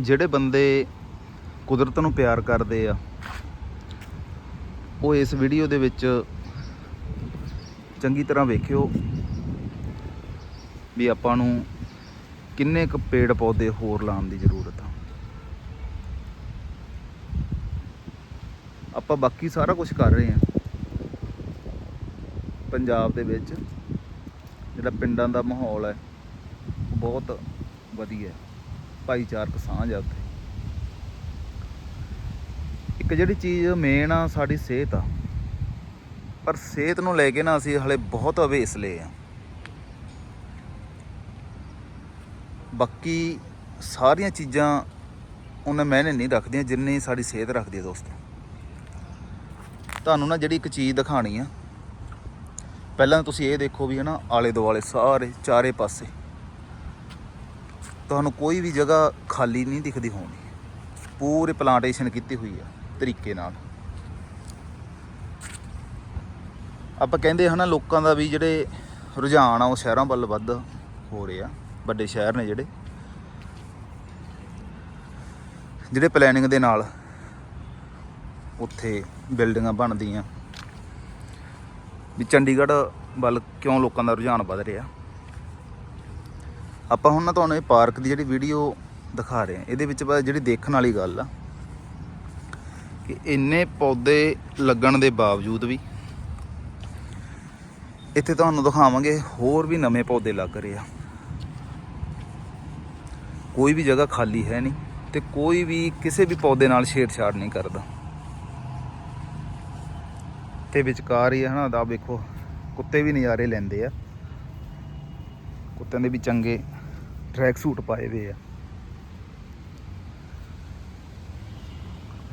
ਜਿਹੜੇ ਬੰਦੇ ਕੁਦਰਤ ਨੂੰ ਪਿਆਰ ਕਰਦੇ ਆ, ਉਹ ਇਸ ਵੀਡੀਓ ਦੇ ਵਿੱਚ ਚੰਗੀ ਤਰ੍ਹਾਂ ਵੇਖਿਓ ਵੀ ਆਪਾਂ ਨੂੰ ਕਿੰਨੇ ਕੁ ਪੇੜ ਪੌਦੇ ਹੋਰ ਲਾਉਣ ਦੀ ਜ਼ਰੂਰਤ ਆ। ਆਪਾਂ ਬਾਕੀ ਸਾਰਾ ਕੁਝ ਕਰ ਰਹੇ ਹਾਂ। ਪੰਜਾਬ ਦੇ ਵਿੱਚ ਜਿਹੜਾ ਪਿੰਡਾਂ ਦਾ ਮਾਹੌਲ ਹੈ, ਬਹੁਤ ਵਧੀਆ ਹੈ। ਭਾਈਚਾਰਕ ਸਾਂਝ ਆ ਉੱਥੇ। ਇੱਕ ਜਿਹੜੀ ਚੀਜ਼ ਮੇਨ ਆ, ਸਾਡੀ ਸਿਹਤ ਆ। ਪਰ ਸਿਹਤ ਨੂੰ ਲੈ ਕੇ ਨਾ ਅਸੀਂ ਹਲੇ ਬਹੁਤ ਅਵੇਸਲੇ ਆ। ਬਾਕੀ ਸਾਰੀਆਂ ਚੀਜ਼ਾਂ ਉਹਨਾਂ ਮੈਨੇ ਨਹੀਂ ਰੱਖਦੀਆਂ, ਜਿੰਨੀ ਸਾਡੀ ਸਿਹਤ ਰੱਖਦੀ ਹੈ ਦੋਸਤੋ। ਤੁਹਾਨੂੰ ਨਾ ਜਿਹੜੀ ਇੱਕ ਚੀਜ਼ ਦਿਖਾਣੀ ਆ, ਪਹਿਲਾਂ ਤੁਸੀਂ ਇਹ ਦੇਖੋ ਵੀ ਹਨਾ ਆਲੇ ਦੁਆਲੇ ਸਾਰੇ, ਚਾਰੇ ਪਾਸੇ। ਤੁਹਾਨੂੰ ਕੋਈ ਵੀ ਜਗ੍ਹਾ ਖਾਲੀ ਨਹੀਂ ਦਿਖਦੀ ਹੋਣੀ। ਪੂਰੇ ਪਲਾਂਟੇਸ਼ਨ ਕੀਤੀ ਹੋਈ ਆ, ਤਰੀਕੇ ਨਾਲ। ਆਪਾਂ ਕਹਿੰਦੇ ਹਨਾ ਲੋਕਾਂ ਦਾ ਵੀ ਜਿਹੜੇ ਰੁਝਾਨ ਆ, ਉਹ ਸ਼ਹਿਰਾਂ ਵੱਲ ਵੱਧ ਹੋ ਰਹੇ ਆ, ਵੱਡੇ ਸ਼ਹਿਰ ਨੇ ਜਿਹੜੇ। ਜਿਹੜੇ ਪਲੈਨਿੰਗ ਦੇ ਨਾਲ ਉੱਥੇ ਬਿਲਡਿੰਗਾਂ ਬਣਦੀਆਂ। ਵੀ ਚੰਡੀਗੜ੍ਹ ਵੱਲ ਕਿਉਂ ਲੋਕਾਂ ਦਾ ਰੁਝਾਨ ਵੱਧ ਰਿਹਾ? ਆਪਾਂ ਹੁਣ ਨਾ ਤੁਹਾਨੂੰ ਇਹ ਪਾਰਕ ਦੀ ਜਿਹੜੀ ਵੀਡੀਓ ਦਿਖਾ ਰਹੇ ਹਾਂ। ਇਹਦੇ ਵਿੱਚ ਬਸ ਜਿਹੜੀ ਦੇਖਣ ਵਾਲੀ ਗੱਲ ਆ ਕਿ ਇੰਨੇ ਪੌਦੇ ਲੱਗਣ ਦੇ ਬਾਵਜੂਦ ਵੀ ਇੱਥੇ ਤੁਹਾਨੂੰ ਦਿਖਾਵਾਂਗੇ ਹੋਰ ਵੀ ਨਵੇਂ ਪੌਦੇ ਲੱਗ ਰਹੇ ਆ। ਕੋਈ ਵੀ ਜਗ੍ਹਾ ਖਾਲੀ ਹੈ ਨਹੀਂ ਤੇ ਕੋਈ ਵੀ ਕਿਸੇ ਵੀ ਪੌਦੇ ਨਾਲ ਛੇੜਛਾੜ ਨਹੀਂ ਕਰਦਾ। ਤੇ ਵਿਚਕਾਰ ਹੀ ਹੈ ਹਨਾ ਦਾ ਵੇਖੋ, ਕੁੱਤੇ ਵੀ ਨਜ਼ਾਰੇ ਲੈਂਦੇ ਆ। ਕੁੱਤਿਆਂ ਦੇ ਵੀ ਚੰਗੇ ਟਰੈਕ ਸੂਟ ਪਾਏ ਹੋਏ ਆ।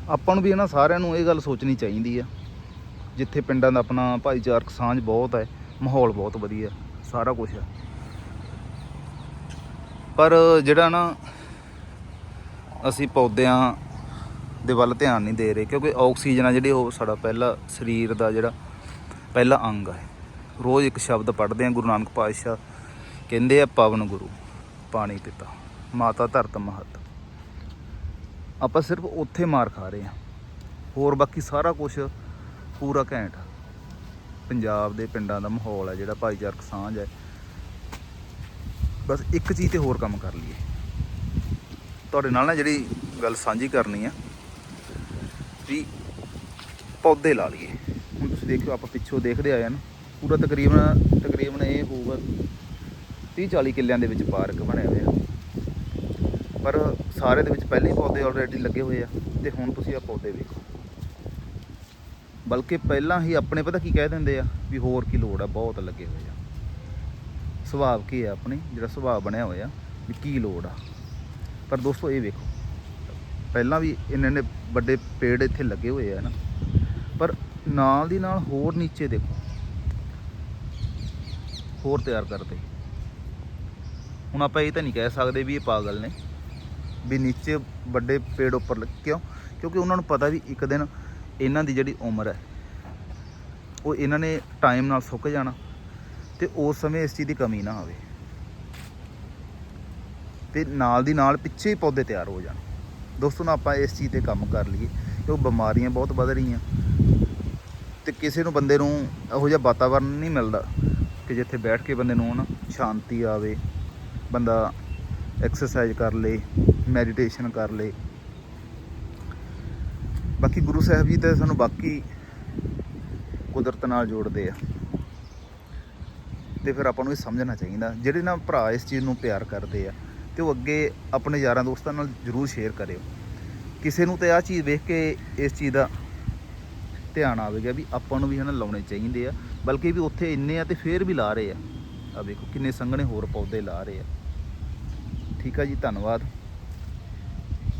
ਆਪਾਂ ਨੂੰ ਵੀ ਇਹਨਾਂ ਸਾਰਿਆਂ ਨੂੰ ਇਹ ਗੱਲ ਸੋਚਣੀ ਚਾਹੀਦੀ ਆ, ਜਿੱਥੇ ਪਿੰਡਾਂ ਦਾ ਆਪਣਾ ਭਾਈਚਾਰਕ ਸਾਂਝ ਬਹੁਤ ਹੈ ਮਾਹੌਲ ਬਹੁਤ ਵਧੀਆ, ਸਾਰਾ ਕੁਝ ਆ। ਪਰ ਜਿਹੜਾ ਨਾ ਅਸੀਂ ਪੌਦਿਆਂ ਦੇ ਵੱਲ ਧਿਆਨ ਨਹੀਂ ਦੇ ਰਹੇ, ਕਿਉਂਕਿ ਆਕਸੀਜਨ ਆ ਜਿਹੜੀ ਉਹ ਸਾਡਾ ਪਹਿਲਾ ਸਰੀਰ ਦਾ ਜਿਹੜਾ ਪਹਿਲਾ ਅੰਗ ਹੈ ਰੋਜ਼ ਇੱਕ ਸ਼ਬਦ ਪੜ੍ਹਦੇ ਆ, ਗੁਰੂ ਨਾਨਕ ਪਾਤਸ਼ਾਹ ਕਹਿੰਦੇ ਆ, ਪਵਨ ਗੁਰੂ। ਪਾਣੀ ਪਿਤਾ। ਮਾਤਾ ਧਰਤ ਮਹਤ। ਆਪਾਂ ਸਿਰਫ ਉੱਥੇ ਮਾਰ ਖਾ ਰਹੇ ਹਾਂ। ਹੋਰ ਬਾਕੀ ਸਾਰਾ ਕੁਝ ਪੂਰਾ ਘੈਂਟ ਪੰਜਾਬ ਦੇ ਪਿੰਡਾਂ ਦਾ ਮਾਹੌਲ ਹੈ ਜਿਹੜਾ ਭਾਈਚਾਰਕ ਸਾਂਝ ਹੈ ਬਸ ਇੱਕ ਚੀਜ਼ ਤੇ ਹੋਰ ਕੰਮ ਕਰ ਲਈਏ। ਤੁਹਾਡੇ ਨਾਲ ਨਾ ਜਿਹੜੀ ਗੱਲ ਸਾਂਝੀ ਕਰਨੀ ਆ, ਵੀ ਪੌਦੇ ਲਾ ਲਈਏ। ਹੁਣ ਤੁਸੀਂ ਦੇਖਿਓ, ਆਪਾਂ ਪਿੱਛੋਂ ਦੇਖਦੇ ਆਏ ਆ ਨਾ। ਪੂਰਾ ਤਕਰੀਬਨ ਤਕਰੀਬਨ ਇਹ ਹੋਊਗਾ 30 40 ਕਿੱਲਿਆਂ ਦੇ ਵਿੱਚ ਪਾਰਕ ਬਣਿਆ ਹੋਇਆ। ਪਰ ਸਾਰੇ ਦੇ ਵਿੱਚ ਪਹਿਲੇ ਹੀ ਪੌਦੇ ਆਲਰੇਡੀ ਲੱਗੇ ਹੋਏ ਆ ਤੇ ਹੁਣ ਤੁਸੀਂ ਆ ਪੌਦੇ ਵੇਖੋ। ਬਲਕਿ ਪਹਿਲਾਂ ਹੀ ਆਪਣੇ ਪਤਾ ਕੀ ਕਹਿ ਦਿੰਦੇ ਆ ਵੀ ਹੋਰ ਕੀ ਲੋੜ ਆ, ਬਹੁਤ ਲੱਗੇ ਹੋਏ ਆ। ਸੁਭਾਅ ਕੀ ਆ ਆਪਣੇ, ਜਿਹੜਾ ਸੁਭਾਅ ਬਣਿਆ ਹੋਇਆ ਵੀ ਕੀ ਲੋੜ ਆ। ਪਰ ਦੋਸਤੋ ਇਹ ਵੇਖੋ, ਪਹਿਲਾਂ ਵੀ ਇੰਨੇ ਨੇ ਵੱਡੇ ਪੇੜ ਇੱਥੇ ਲੱਗੇ ਹੋਏ ਆ ਨਾ। ਪਰ ਨਾਲ ਦੀ ਨਾਲ ਹੋਰ ਨੀਚੇ ਦੇਖੋ। ਹੋਰ ਤਿਆਰ ਕਰਦੇ। ਹੁਣ ਆਪਾਂ ਇਹ ਤਾਂ ਨਹੀਂ ਕਹਿ ਸਕਦੇ ਵੀ ਇਹ ਪਾਗਲ ਨੇ, ਵੀ ਨੀਚੇ ਵੱਡੇ ਪੇੜ ਉੱਪਰ ਲੱਗ- ਕਿਉਂ? ਕਿਉਂਕਿ ਉਹਨਾਂ ਨੂੰ ਪਤਾ ਵੀ ਇੱਕ ਦਿਨ ਇਹਨਾਂ ਦੀ ਜਿਹੜੀ ਉਮਰ ਹੈ, ਉਹ ਇਹਨਾਂ ਨੇ ਟਾਈਮ ਨਾਲ ਸੁੱਕ ਜਾਣਾ ਤੇ ਉਸ ਸਮੇਂ ਇਸ ਚੀਜ਼ ਦੀ ਕਮੀ ਨਾ ਆਵੇ। ਤੇ ਨਾਲ ਦੀ ਨਾਲ ਪਿੱਛੇ ਹੀ ਪੌਦੇ ਤਿਆਰ ਹੋ ਜਾਣ। ਦੋਸਤੋ ਨਾ ਆਪਾਂ ਇਸ ਚੀਜ਼ ਤੇ ਕੰਮ ਕਰ ਲਈਏ ਕਿਉਂ ਬਿਮਾਰੀਆਂ ਬਹੁਤ ਵੱਧ ਰਹੀਆਂ। ਤੇ ਕਿਸੇ ਨੂੰ ਬੰਦੇ ਨੂੰ ਇਹੋ ਜਿਹਾ ਵਾਤਾਵਰਨ ਨਹੀਂ ਮਿਲਦਾ ਕਿ ਜਿੱਥੇ ਬੈਠ ਕੇ ਬੰਦੇ ਨੂੰ ਨਾ ਸ਼ਾਂਤੀ ਆਵੇ। ਬੰਦਾ ਐਕਸਰਸਾਈਜ਼ ਕਰ ਲੇ ਮੈਡੀਟੇਸ਼ਨ ਕਰ ਲੇ। ਬਾਕੀ ਗੁਰੂ ਸਾਹਿਬ ਜੀ ਤਾਂ ਸਾਨੂੰ ਬਾਕੀ ਕੁਦਰਤ ਨਾਲ ਜੋੜਦੇ ਆ। ਤੇ ਫਿਰ ਆਪਾਂ ਨੂੰ ਇਹ ਸਮਝਣਾ ਚਾਹੀਦਾ, ਜਿਹੜੇ ਨਾ ਭਰਾ ਇਸ ਚੀਜ਼ ਨੂੰ ਪਿਆਰ ਕਰਦੇ ਆ, ਤੇ ਉਹ ਅੱਗੇ ਆਪਣੇ ਯਾਰਾਂ ਦੋਸਤਾਂ ਨਾਲ ਜਰੂਰ ਸ਼ੇਅਰ ਕਰਿਓ। ਕਿਸੇ ਨੂੰ ਤੇ ਆ ਚੀਜ਼ ਵੇਖ ਕੇ ਇਸ ਚੀਜ਼ ਦਾ ਧਿਆਨ ਆਵੇਗਾ ਵੀ ਆਪਾਂ ਨੂੰ ਵੀ ਹਨਾ ਲਾਉਣੇ ਚਾਹੀਦੇ ਆ, ਬਲਕਿ ਵੀ ਉੱਥੇ ਇੰਨੇ ਆ ਤੇ ਫੇਰ ਵੀ ਲਾ ਰਹੇ ਆ। ਆ ਵੇਖੋ ਕਿੰਨੇ ਸੰਘਣੇ ਹੋਰ ਪੌਦੇ ਲਾ ਰਹੇ ਆ। ਠੀਕ ਆ ਜੀ ਧੰਨਵਾਦ